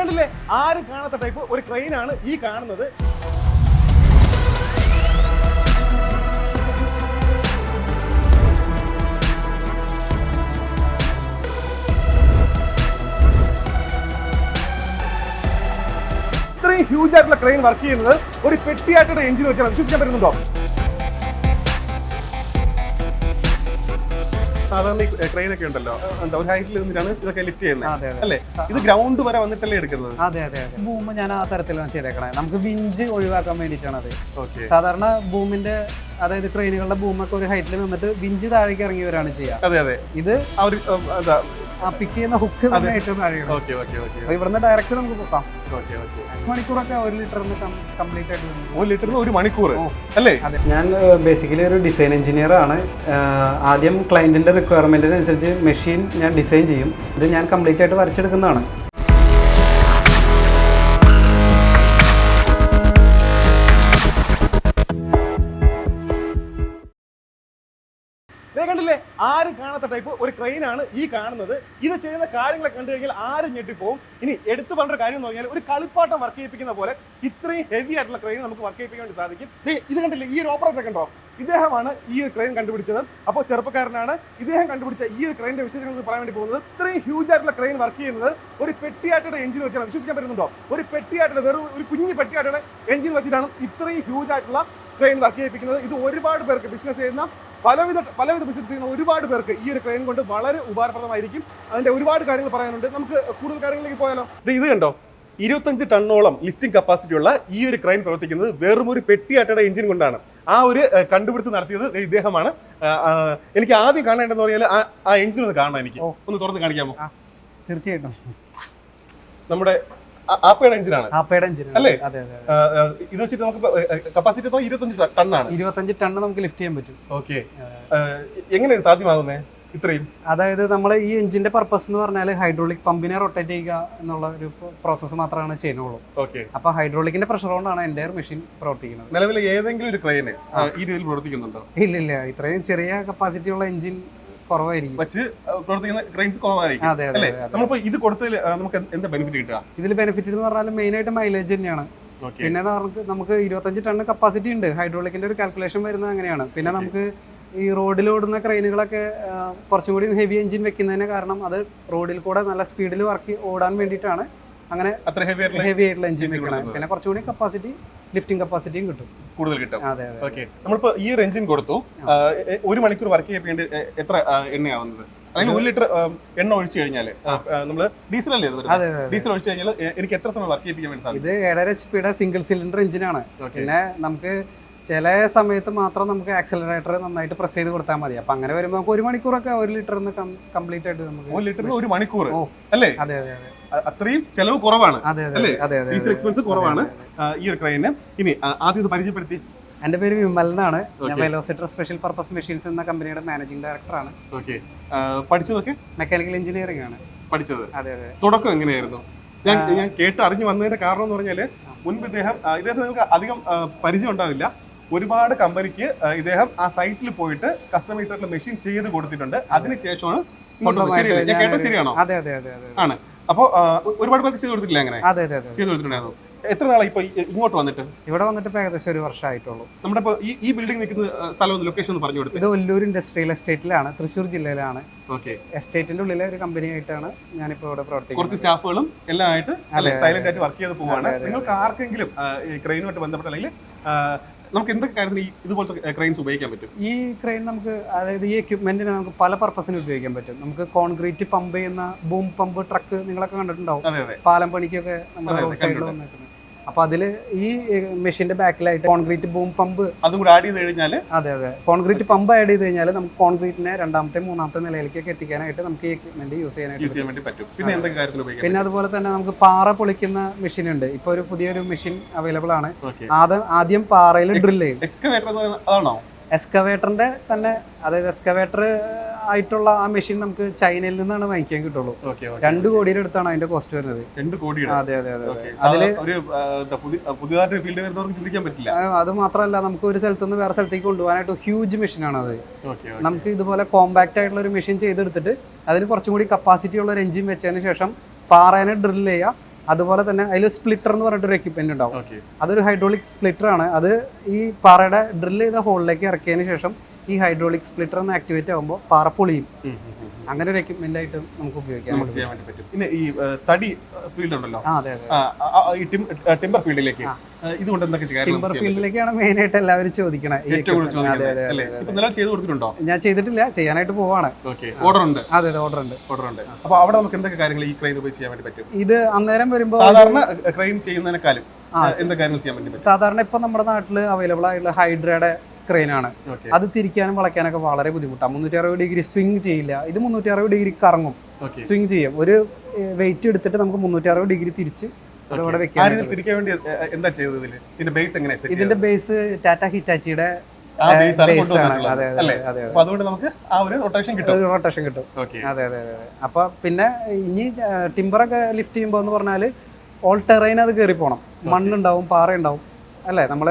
കണ്ടില്ലേ? ആരും കാണാത്ത ടൈപ്പ് ഒരു ക്രെയിൻ ആണ് ഈ കാണുന്നത്. ഇത്രയും ഹ്യൂജ് ആയിട്ടുള്ള ക്രെയിൻ വർക്ക് ചെയ്യുന്നത് ഒരു പെട്ടിയായിട്ടുള്ള എഞ്ചിൻ വെച്ചാൽ വിശ്വസിക്കാൻ പറ്റുന്നുണ്ടോ? സാധാരണ ട്രെയിൻ ക്രെയിൻ ഒക്കെ ഉണ്ടല്ലോ. എന്താ ഒരു ഹൈറ്റിൽ നിന്നിട്ടാണ് ഇതൊക്കെ ലിഫ്റ്റ് ചെയ്യുന്നത് അല്ലേ? ഇത് ഗ്രൗണ്ട് വരെ വന്നിട്ടല്ലേ എടുക്കുന്നത്? അതെ അതെ അതെ. ബൂം ഞാൻ ആ തരത്തിലാണ് ചെയ്തേക്കണേ. നമുക്ക് വിഞ്ച് ഒഴിവാക്കാൻ വേണ്ടിയിട്ടാണ് അത് ഓക്കെ സാധാരണ ബൂമിന്റെ അതായത് ട്രെയിനുകളുടെ ബൂമൊക്കെ ഒരു ഹൈറ്റിൽ നിന്നിട്ട് വിഞ്ച് താഴേക്ക് ഇറങ്ങി വരാണ് ചെയ്യുക. അതെ അതെ. ഇത് പിക്ക് ചെയ്യുന്ന ഹുക്ക് തന്നെ ഏറ്റവും താഴെയാണ്. ഓക്കെ ഓക്കെ ഓക്കെ അപ്പൊ ഇവിടുന്ന് ഡയറക്റ്റ് നമുക്ക് പൊക്കാം. ഓക്കെ ഓക്കെ മണിക്കൂറൊക്കെ ഒരു ലിറ്ററിന് കംപ്ലീറ്റ് ആയിട്ട് ഒരു ലിറ്ററിന് ഒരു മണിക്കൂർ. അല്ലേ? ഞാൻ ബേസിക്കലി ഒരു ഡിസൈൻ എഞ്ചിനീയർ ആണ്. ആദ്യം ക്ലയന്റിന്റെ റിക്വയർമെന്റിനനുസരിച്ച് മെഷീൻ ഞാൻ ഡിസൈൻ ചെയ്യും. ഇത് ഞാൻ കംപ്ലീറ്റ് ആയിട്ട് വരച്ചെടുക്കുന്നതാണ്. ദേ കണ്ടില്ലേ? ആരും കാണാത്ത ടൈപ്പ് ഒരു ക്രെയിൻ ആണ് ഈ കാണുന്നത്. ഇത് ചെയ്യുന്ന കാര്യങ്ങളെ കണ്ടു കഴിഞ്ഞാൽ ആരും ഞെട്ടിപ്പോവും? ഇനി എടുത്തു പറഞ്ഞ കാര്യം എന്ന് പറഞ്ഞാൽ ഒരു കളിപ്പാട്ടം വർക്ക് ചെയ്യിപ്പിക്കുന്ന പോലെ ഇത്രയും ഹെവി ആയിട്ടുള്ള ക്രെയിൻ നമുക്ക് വർക്ക് ചെയ്യിപ്പിക്കാൻ വേണ്ടി സാധിക്കും. ഇത് കണ്ടില്ലേ? ഈ ഒരു ഓപ്പറേറ്റർ കണ്ടോ? ഇദ്ദേഹമാണ് ഈ ഒരു ക്രെയിൻ കണ്ടുപിടിച്ചത്. അപ്പോൾ ചെറുപ്പക്കാരനാണ് ഇദ്ദേഹം കണ്ടുപിടിച്ച ഈ ഒരു ക്രെയിന്റെ വിശേഷങ്ങൾ പറയാൻ വേണ്ടി പോകുന്നത്. ഇത്രയും ഹ്യൂജ് ആയിട്ടുള്ള ക്രെയിൻ വർക്ക് ചെയ്യുന്നത് ഒരു പെട്ടിയായിട്ടുള്ള എഞ്ചിൻ വെച്ചാണ്. വിശ്വസിക്കാൻ പറ്റുന്നുണ്ടോ? ഒരു പെട്ടിയായിട്ടുള്ള വെറും ഒരു കുഞ്ഞു പെട്ടിയായിട്ടുള്ള എഞ്ചിൻ വെച്ചിട്ടാണ് ഇത്രയും ഹ്യൂജ് ആയിട്ടുള്ള ക്രെയിൻ വർക്ക് ചെയ്യിപ്പിക്കുന്നത്. ഇത് ഒരുപാട് പേർക്ക് ബിസിനസ് ചെയ്യുന്ന പലവിധ പലവിധ ബിസിനസ് ചെയ്യുന്ന ഒരുപാട് പേർക്ക് ഈ ഒരു ക്രെയിൻ കൊണ്ട് വളരെ ഉപകാരപ്രദമായിരിക്കും. അതിന്റെ ഒരുപാട് കാര്യങ്ങൾ പറയാനുണ്ട്. നമുക്ക് കൂടുതൽ കാര്യങ്ങളിലേക്ക് പോയാലോ? ഇത് കണ്ടോ? ഇരുപത്തഞ്ച് ടണ്ണോളം ലിഫ്റ്റിംഗ് കപ്പാസിറ്റി ഉള്ള ഈ ഒരു ക്രൈൻ പ്രവർത്തിക്കുന്നത് വെറും ഒരു പെട്ടിയാട്ടയുടെ എഞ്ചിൻ കൊണ്ടാണ്. ആ ഒരു കണ്ടുപിടുത്തം നടത്തിയത് ഇദ്ദേഹമാണ്. എനിക്ക് ആദ്യം കാണേണ്ടതെന്ന് പറഞ്ഞാൽ ആ- എഞ്ചിൻ ഒന്ന് കാണണം എനിക്ക്. ഒന്ന് തുറന്ന് കാണിക്കാമോ? തീർച്ചയായിട്ടും. നമ്മുടെ ആപ്പയുടെ എഞ്ചിനാണ്. ആപ്പയുടെ എഞ്ചിൻ അല്ലേ? അതെ അതെ ഇത് വെച്ചിട്ട് നമുക്ക് കപ്പാസിറ്റി ഇരുപത്തഞ്ച് ടണ്ണാണ്. ഇരുപത്തഞ്ച് ടണ്ണ് നമുക്ക് ലിഫ്റ്റ് ചെയ്യാൻ പറ്റും. ഓക്കെ. എങ്ങനെയാണ് സാധ്യമാകുന്നത് സാധ്യമാകുന്നേ? ഇത്രയും. അതായത് നമ്മൾ ഈ എഞ്ചിന്റെ പർപ്പസ് എന്ന് പറഞ്ഞാൽ ഹൈഡ്രോളിക് പമ്പിനെ റൊട്ടേറ്റ് ചെയ്യുക എന്നുള്ള ഒരു പ്രോസസ്സ് മാത്രമാണ് ചെയ്യുന്നുള്ളൂ. ഓക്കെ. അപ്പൊ ഹൈഡ്രോളിക്കിന്റെ പ്രഷർ കൊണ്ടാണ് എന്റെ മെഷീൻ പ്രവർത്തിക്കുന്നത്. നിലവിൽ ഏതെങ്കിലും ഒരു ക്രെയിന് ഈ രീതിയിൽ പ്രവർത്തിക്കുന്നുണ്ടോ? ഇല്ല ഇല്ല ഇത്രയും ചെറിയ കപ്പാസിറ്റി ഉള്ള എഞ്ചിൻ കുറവായിരിക്കും. വച്ച് പ്രവർത്തിക്കുന്ന ക്രെയിൻസ് കുറവായിരിക്കും അല്ലേ? നമ്മളിപ്പോ ഇത് കൊടുത്തതിൽ നമുക്ക് എന്താ ബെനിഫിറ്റ് കിട്ടുക? ഇതിൽ ബെനിഫിറ്റ് എന്ന് പറഞ്ഞാൽ മെയിൻ ആയിട്ട് മൈലേജ് തന്നെയാണ് പിന്നെ നമുക്ക് നമുക്ക് ഇരുപത്തഞ്ച് ടൺ കപ്പാസിറ്റി ഉണ്ട്. ഹൈഡ്രോളിക്കിന്റെ ഒരു കാൽക്കുലേഷൻ വരുന്നത് അങ്ങനെയാണ്. പിന്നെ നമുക്ക് ഈ റോഡിൽ ഓടുന്ന ക്രെയിനുകളൊക്കെ കുറച്ചും കൂടി ഹെവി എഞ്ചിൻ വെക്കുന്നതിന് കാരണം അത് റോഡിൽ കൂടെ നല്ല സ്പീഡിൽ വർക്ക് ഓടാൻ വേണ്ടിയിട്ടാണ് അങ്ങനെ ഹെവി ആയിട്ടുള്ള എഞ്ചിൻ വെക്കണം. പിന്നെ കുറച്ചുകൂടി കപ്പാസിറ്റി ലിഫ്റ്റിംഗ് കപ്പാസിറ്റിയും കിട്ടും. കൂടുതൽ കിട്ടും. ഓക്കെ നമ്മളിപ്പോ ഈ ഒരു എഞ്ചിൻ കൊടുത്തു. ഒരു മണിക്കൂർ വർക്ക് ചെയ്യാൻ വേണ്ടി എത്ര എണ്ണയാവുന്നത്? അതിന് ഒരു ലിറ്റർ എണ്ണ ഒഴിച്ചു കഴിഞ്ഞാൽ നമ്മൾ ഡീസൽ അല്ലേ ഡീസൽ ഒഴിച്ചു കഴിഞ്ഞാൽ എനിക്ക് എത്ര സമയം വർക്ക് ചെയ്യിപ്പിക്കാൻ വേണ്ടി ഇത് ഏഴര എച്ച് പിയുടെ സിംഗിൾ സിലിണ്ടർ എഞ്ചിനാണ് പിന്നെ നമുക്ക് ചില സമയത്ത് മാത്രം നമുക്ക് ആക്സലറേറ്റർ നന്നായിട്ട് പ്രസ് ചെയ്ത് കൊടുത്താൽ മതി. അപ്പൊ അങ്ങനെ വരുമ്പോൾ നമുക്ക് ഒരു മണിക്കൂറൊക്കെ ഒരു ലിറ്ററിന് കംപ്ലീറ്റ് ആയിട്ട് നമുക്ക് ഒരു ലിറ്ററിന് ഒരു മണിക്കൂർ അല്ലേ? അതെ അതെ അതെ. അത്രയും ചെലവ് കുറവാണ്. അല്ലേ? ഡീസൽ എക്സ്പെൻസ് കുറവാണ് ഈ ഒരു ക്രെയിന് ഇനി ആദ്യം ഇത് പരിചയപ്പെടുത്തി. എന്റെ പേര് വിമലനാണ്. ഞാൻ Okay. വെലോസിറ്റർ സ്പെഷ്യൽ പർപ്പസ് മെഷീൻസ് എന്ന കമ്പനിയുടെ മാനേജിംഗ് ഡയറക്ടറാണ് ഓക്കെ പഠിച്ചതൊക്കെ? മെക്കാനിക്കൽ എഞ്ചിനീയറിംഗ് ആണ്. പഠിച്ചത്. അതെ അതെ. തുടക്കം എങ്ങനെയായിരുന്നു? ഞാൻ ഞാൻ കേട്ട് അറിഞ്ഞു വന്നതിന്റെ കാരണം എന്ന് പറഞ്ഞാൽ മുൻപ് ഇദ്ദേഹം ഇദ്ദേഹത്തിന് നിങ്ങൾക്ക് അധികം പരിചയം ഉണ്ടാവില്ല. ഒരുപാട് കമ്പനിക്ക് ഇദ്ദേഹം ആ സൈറ്റിൽ പോയിട്ട് കസ്റ്റമൈസ് ആയിട്ടുള്ള മെഷീൻ ചെയ്ത് കൊടുത്തിട്ടുണ്ട്. അതിനുശേഷമാണ് ഞാൻ കേട്ടത് ശരിയാണോ? അതെ അതെ അതെ. ആണ്. അപ്പോ ഒരുപാട് പേർക്ക് ചെയ്ത് കൊടുത്തിട്ടില്ല അങ്ങനെ? അതെ അതെ അതെ ചെയ്ത് കൊടുത്തിട്ടുണ്ടായിരുന്നു. എത്ര നാളായി ഇപ്പൊ ഇങ്ങോട്ട് വന്നിട്ട്? ഇവിടെ വന്നിട്ട് ഏകദേശം ഒരു വർഷമായിട്ടുള്ളൂ. നമ്മുടെ ഇപ്പൊ ഈ ഈ ബിൽഡിംഗ് നിൽക്കുന്ന സ്ഥലം ലൊക്കേഷൻ ഒന്ന് പറഞ്ഞു കൊടുത്തു. ഇത് വല്ലൂർ ഇൻഡസ്ട്രിയൽ എസ്റ്റേറ്റിലാണ് തൃശ്ശൂർ ജില്ലയിലാണ്. ഓക്കെ എസ്റ്റേറ്റിന്റെ ഉള്ളിലെ ഒരു കമ്പനി ആയിട്ടാണ് ഞാനിപ്പോ ഇവിടെ പ്രവർത്തിക്കുന്നത്. കുറച്ച് സ്റ്റാഫുകളും എല്ലാം ആയിട്ട് സൈലന്റ് ആയിട്ട് വർക്ക് ചെയ്ത് പോവാണ്. നിങ്ങൾക്ക് ആർക്കെങ്കിലും ക്രെയിനുമായിട്ട് ബന്ധപ്പെട്ട അല്ലെങ്കിൽ നമുക്ക് എന്തൊക്കെ കാര്യത്തിന് ഈ ഇതുപോലത്തെ ക്രെയിൻസ് ഉപയോഗിക്കാൻ പറ്റും? ഈ ക്രെയിൻ നമുക്ക് അതായത് ഈ എക്യുപ്മെന്റിന് നമുക്ക് പല പർപ്പസിന് ഉപയോഗിക്കാൻ പറ്റും. നമുക്ക് കോൺക്രീറ്റ് പമ്പ് ചെയ്യുന്ന ബൂം പമ്പ് ട്രക്ക് നിങ്ങളൊക്കെ കണ്ടിട്ടുണ്ടാവും. പാലം പണിക്കൊക്കെ നമ്മുടെ റോഡ് സൈഡിൽ വന്നിട്ടുണ്ട് അപ്പൊ അതിൽ ഈ മെഷീന്റെ ബാക്കിലായിട്ട് കോൺക്രീറ്റ് ബൂം പമ്പ്. അതും കൂടെ ആഡ് ചെയ്ത് കഴിഞ്ഞാൽ അതെ അതെ. കോൺക്രീറ്റ് പമ്പ് ആഡ് ചെയ്ത് കഴിഞ്ഞാൽ നമുക്ക് കോൺക്രീറ്റിനെ രണ്ടാമത്തെ മൂന്നാമത്തെ നിലയിലേക്ക് എത്തിക്കാനായിട്ട് നമുക്ക് ഈ എക്യുപ്മെന്റ് യൂസ് ചെയ്യാനായിട്ട് പറ്റും. പിന്നെ എന്തൊക്കെ പിന്നെ അതുപോലെ തന്നെ നമുക്ക് പാറ പൊളിക്കുന്ന മെഷീൻ ഉണ്ട്. ഇപ്പൊ ഒരു പുതിയൊരു മെഷീൻ അവൈലബിൾ ആണ്. ആദ്യം ആദ്യം പാറയിൽ ഡ്രിൽ ചെയ്യും. എക്സ്കവേറ്റർ എക്സ്കവേറ്ററിന്റെ തന്നെ അതായത് എക്സ്കവേറ്റർ ആയിട്ടുള്ള ആ മെഷീൻ നമുക്ക് ചൈനയിൽ നിന്നാണ് വാങ്ങിക്കാൻ കിട്ടുള്ളൂ. രണ്ട് കോടിയുടെ അടുത്താണ് അതിന്റെ കോസ്റ്റ് വരുന്നത്. രണ്ട് അതെ അതെ അതെ അതിൽ ഒരു പുതിയതായിട്ട് ഫീൽഡ് വരുന്നവർക്ക് ചിന്തിക്കാൻ പറ്റില്ല. അത് മാത്രമല്ല നമുക്ക് ഒരു സ്ഥലത്ത് നിന്ന് വേറെ സ്ഥലത്തേക്ക് കൊണ്ടുപോകാനായിട്ട് ഹ്യൂജ് മെഷീനാണ് അത്. നമുക്ക് ഇതുപോലെ കോമ്പാക്റ്റ് ആയിട്ടുള്ള ഒരു മെഷീൻ ചെയ്തെടുത്തിട്ട് അതിന് കുറച്ചും കൂടി കപ്പാസിറ്റി ഉള്ള ഒരു എഞ്ചിൻ വെച്ചതിന് ശേഷം പാറേനെ ഡ്രിൽ ചെയ്യുക. അതുപോലെ തന്നെ അതിൽ സ്പ്ലിറ്റർ എന്ന് പറഞ്ഞിട്ടൊരു എക്യുപ്മെന്റ് ഉണ്ടാവും. അതൊരു ഹൈഡ്രോളിക് സ്പ്ലിറ്റർ ആണ്. അത് ഈ പാറയുടെ ഡ്രിൽ ചെയ്ത ഹോളിലേക്ക് ഇറക്കിയതിന് ശേഷം ഈ ഹൈഡ്രോളിക് സ്പ്ലിറ്റർ ഒന്ന് ആക്ടിവേറ്റ് ആകുമ്പോൾ പാറ പൊളിയും അങ്ങനെ ഒരു എക്യുപ്മെന്റ് ആയിട്ട് നമുക്ക് ഉപയോഗിക്കാം. നമുക്ക് ചെയ്യാൻ വേണ്ടി പറ്റും. പിന്നെ ഈ തടി ഫീൽഡ് ഉണ്ടല്ലോ? ഈ ടിമ്പർ ഫീൽഡിലേക്ക്. ഇതുകൊണ്ട് എന്തൊക്കെ നമുക്ക് ഫീൽഡിലേക്കാണ് മെയിൻ ആയിട്ട് എല്ലാവരും ചോദിക്കണേ. നിലവിൽ കൊടുത്തിട്ടുണ്ടോ? ഞാൻ ചെയ്തിട്ടില്ല. ചെയ്യാനായിട്ട് പോവാണ്. ഓർഡർ ഉണ്ട്. അതെ അതെ ഓർഡർ ഉണ്ട്. ഓർഡർ ഉണ്ട്. അപ്പൊ അവിടെ നമുക്ക് എന്തൊക്കെ കാര്യങ്ങൾ ഈ ക്രെയിൻ ഉപയോഗിച്ച് ചെയ്യാൻ വേണ്ടി പറ്റും? ഇത് അന്നേരം വരുമ്പോൾ സാധാരണ ക്രെയിൻ ചെയ്യുന്നതിനേക്കാളും. എന്തൊക്കെ കാര്യങ്ങൾ ചെയ്യാൻ വേണ്ടി സാധാരണ ഇപ്പൊ നമ്മുടെ നാട്ടിൽ അവൈലബിൾ ആയിട്ടുള്ള ഹൈഡ്രയുടെ ക്രെയിൻ ആണ് അത് തിരിക്കാനും വളയ്ക്കാനൊക്കെ വളരെ ബുദ്ധിമുട്ടാണ് മുന്നൂറ്റി അറുപത് ഡിഗ്രി സ്വിങ് ചെയ്യില്ല. ഇത് മുന്നൂറ്റി അറുപത് ഡിഗ്രി കറങ്ങും. സ്വിങ് ചെയ്യും. ഒരു വെയിറ്റ് എടുത്തിട്ട് നമുക്ക് മുന്നൂറ്റി അറുപത് ഡിഗ്രി തിരിച്ച് ഇവിടെ വെക്കാൻ എന്താ ചെയ്തത് ഇതിന്റെ ബേസ് എങ്ങനെ ഇതിന്റെ ബേസ് ടാറ്റ ഹിറ്റാച്ചിയുടെ അതുകൊണ്ട് നമുക്ക് ആ ഒരു റൊട്ടേഷൻ കിട്ടും. റൊട്ടേഷൻ കിട്ടും. അതെ അതെ അതെ അതെ. അപ്പൊ പിന്നെ ഇനി ടിമ്പറൊക്കെ ലിഫ്റ്റ് ചെയ്യുമ്പോൾ എന്ന് പറഞ്ഞാൽ ഓൾ ടെറൈൻ അത് കയറി പോണം മണ്ണുണ്ടാവും പാറ ഉണ്ടാവും അല്ലേ? നമ്മൾ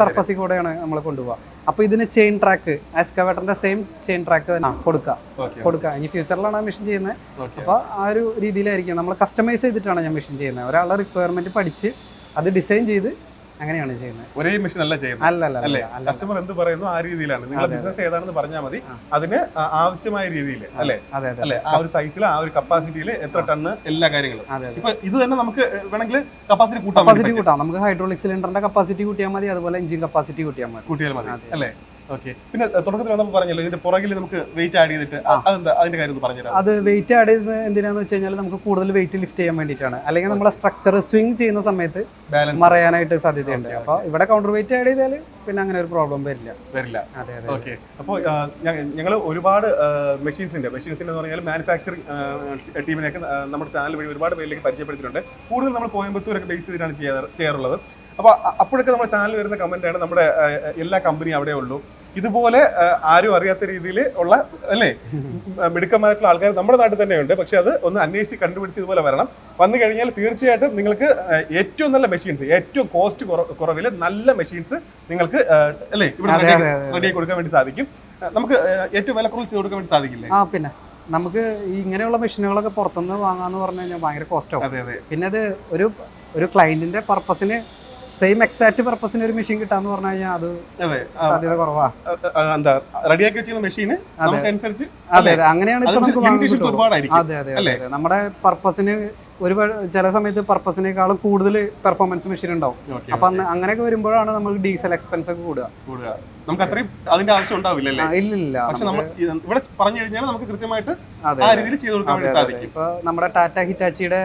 സർഫസിൽ കൂടെയാണ് നമ്മൾ കൊണ്ടുപോകുക അപ്പൊ ഇതിന് ചെയിൻ ട്രാക്ക് എക്സ്കവേറ്ററിന്റെ സെയിം ചെയിൻ ട്രാക്ക് തന്നെ കൊടുക്കുക കൊടുക്കുക ഇനി ഫ്യൂച്ചറിലാണ് ആ മെഷീൻ ചെയ്യുന്നത് അപ്പൊ ആ ഒരു രീതിയിലായിരിക്കും. നമ്മൾ കസ്റ്റമൈസ് ചെയ്തിട്ടാണ് ഞാൻ മെഷീൻ ചെയ്യുന്നത് ഒരാളുടെ റിക്വയർമെന്റ് പഠിച്ച് അത് ഡിസൈൻ ചെയ്ത് അങ്ങനെയാണ് ചെയ്യുന്നത്. ഒരേ മെഷീൻ അല്ല ചെയ്യുന്നത് അല്ല? അല്ല അല്ലേ. കസ്റ്റമർ എന്ത് പറയുന്നു? ആ രീതിയിലാണ്. നിങ്ങൾ ബിസിനസ് ഏതാണെന്ന് പറഞ്ഞാൽ മതി. അതിന് ആവശ്യമായ രീതിയിൽ അല്ലേ? അല്ലെ? ആ ഒരു സൈസിൽ ആ ഒരു കപ്പാസിറ്റിയിൽ എത്ര ടണ്ണ് എല്ലാ കാര്യങ്ങളും. ഇപ്പൊ ഇത് തന്നെ നമുക്ക് വേണമെങ്കിൽ കപ്പാസിറ്റി കൂട്ടാം കപ്പാസിറ്റി. കൂട്ടാം. നമുക്ക് ഹൈഡ്രോളിക് സിലിണ്ടറിന്റെ കപ്പാസിറ്റി കൂട്ടിയാൽ മതി അതുപോലെ എഞ്ചിൻ കപ്പാസിറ്റി കൂട്ടിയാൽ മതി. കൂട്ടിയാൽ മതി. അല്ലേ? ഓക്കെ പിന്നെ തുടക്കത്തിൽ പറഞ്ഞല്ലോ ഇതിന്റെ പുറകിൽ നമുക്ക് വെയിറ്റ് ആഡ് ചെയ്തിട്ട് അതെന്താ അതിന്റെ കാര്യം ഒന്ന് പറഞ്ഞുതരാം അത് വെയിറ്റ് ആഡ് ചെയ്ത് എന്തിനാന്ന് വെച്ച് കഴിഞ്ഞാൽ നമുക്ക് കൂടുതൽ വെയിറ്റ് ലിഫ്റ്റ് ചെയ്യാൻ വേണ്ടിയിട്ടാണ്. അല്ലെങ്കിൽ നമ്മുടെ സ്ട്രക്ചർ സ്വിങ് ചെയ്യുന്ന സമയത്ത് മറയാനായിട്ട് സാധ്യതയുണ്ട്. അപ്പൊ അപ്പോൾ ഇവിടെ കൗണ്ടർ വെയിറ്റ് ആഡ് ചെയ്താൽ പിന്നെ അങ്ങനെ ഒരു പ്രോബ്ലം വരില്ല. വരില്ല. അതെ അതെ ഓക്കെ അപ്പോൾ ഞങ്ങൾ ഒരുപാട് മെഷീൻസിന്റെ മെഷീൻസിന്റെ എന്ന് പറഞ്ഞാൽ മാനുഫാക്ചറിംഗ് ടീമിനെയൊക്കെ നമ്മുടെ ചാനൽ വഴി ഒരുപാട് പേരിലേക്ക് പരിചയപ്പെടുത്തിയിട്ടുണ്ട്. കൂടുതൽ നമ്മൾ കോയമ്പത്തൂരൊക്കെ ബേസ് ചെയ്തിട്ടാണ് ചെയ്യാറ് ചെയ്യാറുള്ളത്. അപ്പോൾ അപ്പോഴൊക്കെ നമ്മുടെ ചാനൽ വരുന്ന കമന്റ് ആണ് നമ്മുടെ എല്ലാ കമ്പനിയും അവിടെ ഉള്ളൂ. ഇതുപോലെ ആരും അറിയാത്ത രീതിയിൽ ഉള്ള അല്ലേ? മിടുക്കന്മാരായിട്ടുള്ള ആൾക്കാർ നമ്മുടെ നാട്ടിൽ തന്നെയുണ്ട്. പക്ഷെ അത് ഒന്ന് അന്വേഷിച്ച് കണ്ടുപിടിച്ച് ഇതുപോലെ വരണം. വന്നു കഴിഞ്ഞാൽ തീർച്ചയായിട്ടും നിങ്ങൾക്ക് ഏറ്റവും നല്ല മെഷീൻസ് ഏറ്റവും കോസ്റ്റ് കുറവിൽ നല്ല മെഷീൻസ് നിങ്ങൾക്ക് അല്ലേ? ഇവിടെ. റെഡിയാക്കി കൊടുക്കാൻ വേണ്ടി സാധിക്കും. നമുക്ക് ഏറ്റവും വില കുറവ് ചെയ്ത് കൊടുക്കാൻ വേണ്ടി സാധിക്കില്ലേ? ആ പിന്നെ. നമുക്ക് ഇങ്ങനെയുള്ള മെഷീനുകളൊക്കെ പുറത്തുനിന്ന് വാങ്ങാന്ന് പറഞ്ഞു കഴിഞ്ഞാൽ ഭയങ്കര കോസ്റ്റ് ആവും. അതെ അതെ. പിന്നെ അത് ഒരു ഒരു ക്ലയന്റിന്റെ പർപ്പസിന് സെയിം എക്സാക്ട് പർപ്പസിന് ഒരു മെഷീൻ കിട്ടാന്ന് പറഞ്ഞു കഴിഞ്ഞാൽ അത് സാധ്യത കുറവാ. എന്താ റെഡിയാക്കി വെച്ചിരുന്ന മെഷീന് നമുക്ക് അനുസരിച്ച് അതെ അങ്ങനെയാണ് ഒരുപാടായിരിക്കും അതെ അതെ നമ്മുടെ പർപ്പസിന് ഒരു ചില സമയത്ത് പർപ്പസിനേക്കാളും കൂടുതൽ പെർഫോമൻസ് മെഷീൻ ഉണ്ടാവും. അപ്പൊ അങ്ങനെയൊക്കെ വരുമ്പോഴാണ് നമ്മൾ ഡീസൽ എക്സ്പെൻസ് ഒക്കെ കൂടുക. നമുക്ക് അത്രയും അതിന്റെ ആവശ്യം ഉണ്ടാവില്ല ആ, അല്ലേ ഇല്ലില്ല. പക്ഷെ നമ്മൾ ഇവിടെ പറഞ്ഞു കഴിഞ്ഞാൽ നമുക്ക് കൃത്യമായിട്ട് ആ രീതിയിൽ ചെയ്തു കൊടുക്കാൻ സാധിക്കും. ഇപ്പൊ നമ്മുടെ ടാറ്റ ഹിറ്റാച്ചിയുടെ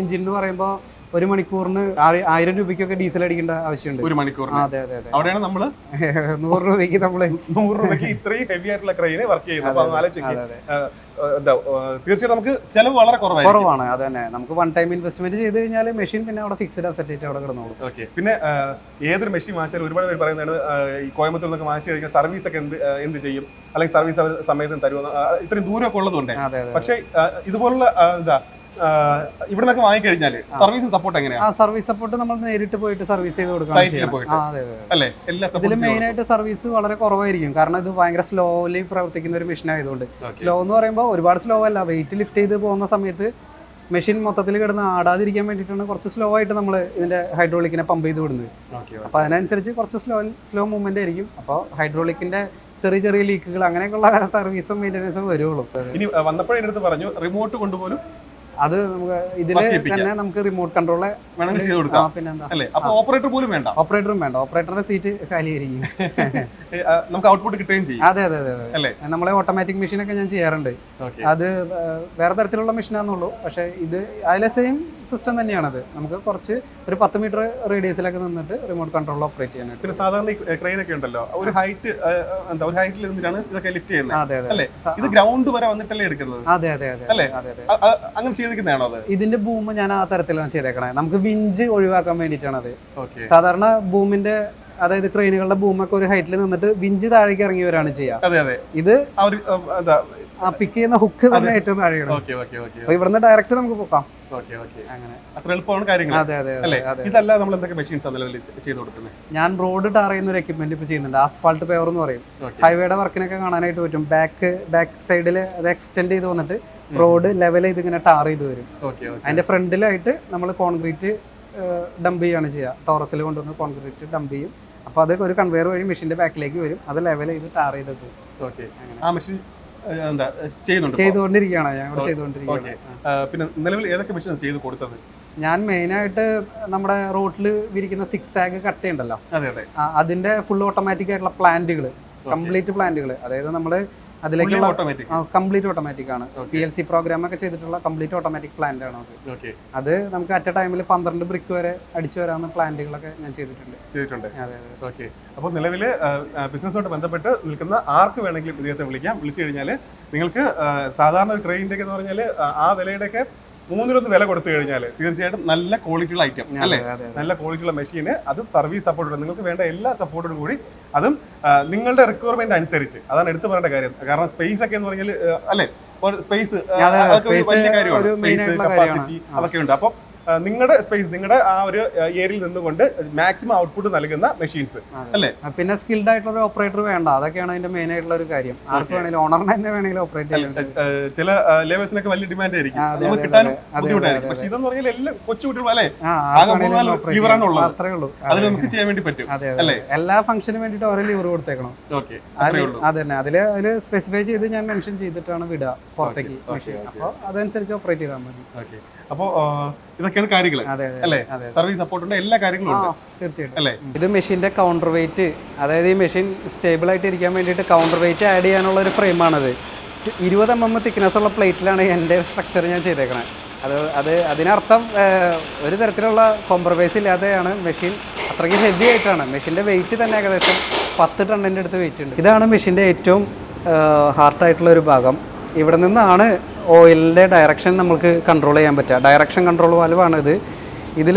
എഞ്ചിൻ എന്ന് പറയുമ്പോൾ ഒരു മണിക്കൂറിന് ആയി- ആയിരം രൂപയ്ക്കൊക്കെ ഡീസൽ അടിക്കേണ്ട ആവശ്യമുണ്ട്. ഒരു മണിക്കൂർ മണിക്കൂറിന് അതെ അതെ അതെ. അവിടെയാണ് നമ്മൾ നൂറ് രൂപയ്ക്ക് നമ്മൾ നൂറ് രൂപയ്ക്ക് ഇത്രയും ഹെവി ആയിട്ടുള്ള ക്രെയിന് വർക്ക് ചെയ്യുന്നത് തീർച്ചയായിട്ടും നമുക്ക് ചെലവ് വളരെ കുറവായിരിക്കും. കുറവാണ് അത് തന്നെ. നമുക്ക് വൺ ടൈം ഇൻവെസ്റ്റ്മെന്റ് ചെയ്ത് കഴിഞ്ഞാൽ മെഷീൻ പിന്നെ അവിടെ ഫിക്സ്ഡ് അസറ്റ് ആയിട്ട് അവിടെ കിടന്നോളും. ഓക്കെ പിന്നെ ഏതൊരു മെഷീൻ വാങ്ങിച്ചാലും ഒരുപാട് പേര് പറയുന്നത് ഈ കോയമ്പത്തൂർ നിന്നൊക്കെ വാങ്ങിച്ചു കഴിഞ്ഞാൽ സർവീസ് ഒക്കെ എന്ത് എന്ത് ചെയ്യും? അല്ലെങ്കിൽ സർവീസ് അവർ സമയത്തിന് തരുമോ ഇത്രയും ദൂരമൊക്കെ ഉള്ളതുകൊണ്ട്. പക്ഷേ ഇതുപോലുള്ള എന്താ ഇവിടെ നിന്നൊക്കെ വാങ്ങിക്കഴിഞ്ഞാൽ സർവീസ് സപ്പോർട്ട് എങ്ങനെയാണ് സർവീസ് സപ്പോർട്ട് നമ്മൾ നേരിട്ട് പോയിട്ട് സർവീസ് ചെയ്ത് കൊടുക്കണം ഇതിൽ മെയിൻ ആയിട്ട് സർവീസ് വളരെ കുറവായിരിക്കും. കാരണം ഇത് ഭയങ്കര സ്ലോലി പ്രവർത്തിക്കുന്ന ഒരു മെഷീൻ ആയതുകൊണ്ട്. സ്ലോ എന്ന് പറയുമ്പോൾ ഒരുപാട് സ്ലോ അല്ല. വെയിറ്റ് ലിഫ്റ്റ് ചെയ്ത് പോകുന്ന സമയത്ത് മെഷീൻ മൊത്തത്തിൽ കിടന്ന് ആടാതിരിക്കാൻ വേണ്ടിയിട്ടാണ് കുറച്ച് സ്ലോ ആയിട്ട് നമ്മൾ ഇതിന്റെ ഹൈഡ്രോളിക്കിനെ പമ്പ് ചെയ്ത് വിടുന്നത്. അപ്പൊ അപ്പോൾ അതിനനുസരിച്ച് കുറച്ച് സ്ലോ സ്ലോ മൂവ്മെന്റ് ആയിരിക്കും. അപ്പോൾ ഹൈഡ്രോളിക്കിന്റെ ചെറിയ ചെറിയ ലീക്കുകൾ അങ്ങനെയൊക്കെയുള്ള സർവീസും മെയിന്റനൻസും വരുള്ളൂ ഇനി വന്നപ്പോഴേ എന്റെ പറഞ്ഞു റിമോട്ട് കൊണ്ടുപോലും അത് നമുക്ക് ഇതിൽ തന്നെ നമുക്ക് റിമോട്ട് കൺട്രോളെ വേണമെങ്കിൽ ചെയ്ത് കൊടുക്കാം. പിന്നെന്താ അല്ലേ? അപ്പോൾ ഓപ്പറേറ്റർ പോലും വേണ്ട. ഓപ്പറേറ്ററും വേണ്ട. ഓപ്പറേറ്ററുടെ സീറ്റ് കാലിയായിരിക്കും. നമുക്ക് ഔട്ട്പുട്ട് കിട്ടുകയും ചെയ്യും. അതെ അതെ അതെ അല്ലേ? നമ്മളെ ഓട്ടോമാറ്റിക് മെഷീൻ ഒക്കെ ഞാൻ ചെയ്യാറുണ്ട്. അത് വേറെ തരത്തിലുള്ള മെഷീനാണെന്നുള്ളൂ പക്ഷേ ഇത് അതിലെ സെയിം സിസ്റ്റം തന്നെയാണത്. നമുക്ക് കുറച്ച് ഒരു പത്ത് മീറ്റർ റേഡിയസിലൊക്കെ നിന്നിട്ട് റിമോട്ട് കൺട്രോൾ ഓപ്പറേറ്റ് ചെയ്യാനായിട്ട് പിന്നെ സാധാരണ ക്രെയിൻ ഒക്കെ ഉണ്ടല്ലോ. ഒരു ഹൈറ്റ് എന്താ ഒരു ഹൈറ്റിൽ നിന്നിട്ടാണ് ഇതൊക്കെ ലിഫ്റ്റ് ചെയ്യുന്നത്. അതെ അതെ അല്ലേ? ഇത് ഗ്രൗണ്ട് വരെ വന്നിട്ടല്ലേ എടുക്കുന്നത്? അതെ അതെ അതെ അല്ലേ? അങ്ങനെ ചെയ്തിരിക്കുന്നതാണോ അത്? ഇതിന്റെ ബൂം ഞാൻ ആ തരത്തിലാണ് ചെയ്തേക്കണേ. നമുക്ക് വിഞ്ച് ഒഴിവാക്കാൻ വേണ്ടിയിട്ടാണത്. അത് സാധാരണ ബൂമിന്റെ അതായത് ക്രെയിനുകളുടെ ബൂമൊക്കെ ഒരു ഹൈറ്റിൽ നിന്നിട്ട് വിഞ്ച് താഴേക്ക് ഇറങ്ങിയവരാണ് ചെയ്യുക അതെ അതെ. ഇത് പിക്ക് ചെയ്യുന്ന ഹുക്ക് തന്നെ ഏറ്റവും താഴെയാണ്. ഇവിടുന്ന് ഡയറക്റ്റ് നമുക്ക് പോക്കാം. ഞാൻ റോഡ് ടാർ ചെയ്യുന്ന ഒരു എക്യുപ്മെന്റ് ഇപ്പൊ ചെയ്യുന്നുണ്ട്. ആസ്ഫാൾട്ട് പേവർ എന്ന് പറയും. ഹൈവേയുടെ വർക്കിനൊക്കെ കാണാനായിട്ട് പറ്റും. ബാക്ക് ബാക്ക് സൈഡിൽ അത് എക്സ്റ്റെൻഡ് ചെയ്ത് വന്നിട്ട് റോഡ് ലെവൽ ചെയ്ത് ഇങ്ങനെ ടാർ ചെയ്ത് വരും. അതിന്റെ ഫ്രണ്ടിലായിട്ട് നമ്മൾ കോൺക്രീറ്റ് ഡംപ് ചെയ്യാണ് ചെയ്യുക ടോറസിൽ കൊണ്ടുവന്ന് കോൺക്രീറ്റ് ഡംപ് ചെയ്യും. അപ്പൊ അത് ഒരു കൺവെയർ വഴി മെഷീന്റെ ബാക്കിലേക്ക് വരും. അത് ലെവൽ ചെയ്ത് ടാർ ചെയ്ത് പോകും? ചെയ്തുകൊണ്ടിരിക്കുകയാണ്. ഞാൻ ഇവിടെ ചെയ്തുകൊണ്ടിരിക്കുകയാണ്. പിന്നെ നിലവിൽ ഏതൊക്കെ മെഷീൻ ചെയ്ത് കൊടുത്തത്? ഞാൻ മെയിനായിട്ട് നമ്മുടെ റോട്ടിൽ വിരിക്കുന്ന സിക്സ് ആഗ് കട്ടയുണ്ടല്ലോ അതെ അതെ. അതിന്റെ ഫുൾ ഓട്ടോമാറ്റിക് ആയിട്ടുള്ള പ്ലാന്റുകൾ കംപ്ലീറ്റ് പ്ലാന്റുകൾ അതായത് നമ്മൾ അതിലേക്കുള്ള കംപ്ലീറ്റ് ഓട്ടോമാറ്റിക് ആണ്. പി എൽ സി പ്രോഗ്രാം ഒക്കെ ചെയ്തിട്ടുള്ള കംപ്ലീറ്റ് ഓട്ടോമാറ്റിക് പ്ലാന്റ് ആണ് അത്. അത് നമുക്ക് അറ്റ് എ ടൈമിൽ പന്ത്രണ്ട് ബ്രിക്ക് വരെ അടിച്ചു വരാവുന്ന പ്ലാന്റുകളൊക്കെ ഞാൻ ചെയ്തിട്ടുണ്ട്. ചെയ്തിട്ടുണ്ട്. ഓക്കെ അപ്പോൾ നിലവിൽ ബിസിനസ്സുമായിട്ട് ബന്ധപ്പെട്ട് നിൽക്കുന്ന ആർക്ക് വേണമെങ്കിലും ഇദ്ദേഹത്തെ വിളിക്കാം. വിളിച്ചു കഴിഞ്ഞാൽ നിങ്ങൾക്ക് ആ, സാധാരണ ഒരു ക്രെയിന്റെ ഒക്കെ എന്ന് പറഞ്ഞാൽ ആ വിലയുടെയൊക്കെ മൂന്നിലൊന്ന് വില കൊടുത്തു കഴിഞ്ഞാൽ തീർച്ചയായിട്ടും നല്ല ക്വാളിറ്റിയുള്ള ഐറ്റം അല്ലേ. നല്ല ക്വാളിറ്റിയുള്ള മെഷീന് അത് സർവീസ് സപ്പോർട്ടുണ്ട് നിങ്ങൾക്ക് വേണ്ട എല്ലാ സപ്പോർട്ടോടും കൂടി അതും നിങ്ങളുടെ റിക്വയർമെന്റ് അനുസരിച്ച്. അതാണ് എടുത്തു പറയേണ്ട കാര്യം. കാരണം സ്പേസ് ഒക്കെ എന്ന് പറഞ്ഞാൽ അല്ലെ? സ്പേസ് വലിയ കാര്യമാണ്. സ്പേസ് കപ്പാസിറ്റി അതൊക്കെ ഉണ്ട്. അപ്പം നിങ്ങളുടെ സ്പേസ് നിങ്ങളുടെ ആ ഒരു ഏരിയയിൽ നിന്നുകൊണ്ട് മാക്സിമം ഔട്ട്പുട്ട് നൽകുന്ന മെഷീൻസ്. അല്ലേ? പിന്നെ സ്കിൽഡ് ആയിട്ടുള്ള ഒരു ഓപ്പറേറ്റർ വേണ്ട. അതൊക്കെയാണ് അതിന്റെ മെയിൻ ആയിട്ടുള്ള ഒരു കാര്യം. ആർക്ക് വേണമെങ്കിലും ഓണറിന് തന്നെ വേണമെങ്കിലും ഓപ്പറേറ്റ് ചെയ്യാം ചില ലേബേഴ്സിനൊക്കെ വലിയ ഡിമാൻഡ് ആയിരിക്കും. നമുക്ക് കിട്ടാനും ബുദ്ധിമുട്ടായിരിക്കും. പക്ഷെ ഇതെന്ന് പറഞ്ഞാൽ എല്ലാം കൊച്ചു കുട്ടികൾ അല്ലേ? ആകെ മൂന്നാൽ ഉള്ളത്. അത്രേ ഉള്ളൂ. അത്. നമുക്ക് ചെയ്യാൻ വേണ്ടി പറ്റും. അല്ലേ? എല്ലാ ഫംഗ്ഷനും വേണ്ടിയിട്ട് ഓരോ ലിവർ കൊടുത്തേക്കണം. ഓക്കെ അതെ തന്നെ. അതിൽ അതിൽ സ്പെസിഫൈ ചെയ്ത് ഞാൻ മെൻഷൻ ചെയ്തിട്ടാണ് വിടുക പുറത്തേക്ക് അപ്പോൾ അതനുസരിച്ച് ഓപ്പറേറ്റ് ചെയ്താൽ മതി. ഓക്കെ അപ്പോൾ ഇതൊക്കെയാണ് കാര്യങ്ങൾ അല്ലേ? സർവീസ് സർവീസ് സപ്പോർട്ടുണ്ട് എല്ലാ കാര്യങ്ങളും ഉണ്ട്. തീർച്ചയായിട്ടും. അല്ലേ? ഇത് മെഷീന്റെ കൗണ്ടർ വെയിറ്റ് അതായത് ഈ മെഷീൻ സ്റ്റേബിൾ ആയിട്ട് ഇരിക്കാൻ വേണ്ടിയിട്ട് കൗണ്ടർ വെയിറ്റ് ആഡ് ചെയ്യാനുള്ള ഒരു ഫ്രെയിമാണത് ഇരുപത് എം എം തിക്നെസ് ഉള്ള പ്ലേറ്റിലാണ് എന്റെ സ്ട്രക്ചർ ഞാൻ ചെയ്തേക്കണത് അത് അത് അതിനർത്ഥം ഒരു തരത്തിലുള്ള കോംപ്രമൈസ് ഇല്ലാതെയാണ് മെഷീൻ അത്രയ്ക്ക് ഹെവി ആയിട്ടാണ്. മെഷീന്റെ വെയിറ്റ് തന്നെ ഏകദേശം പത്ത് ടണ്ണിന്റെ അടുത്ത് വെയിറ്റ് ഉണ്ട്. ഇതാണ് മെഷീന്റെ ഏറ്റവും ഹാർട്ടായിട്ടുള്ള ഒരു ഭാഗം. ഇവിടെ നിന്നാണ് ഓയിലിന്റെ ഡയറക്ഷൻ നമുക്ക് കൺട്രോൾ ചെയ്യാൻ പറ്റുക. ഡയറക്ഷൻ കൺട്രോൾ വാൽവാണ് ഇത് ഇതിൽ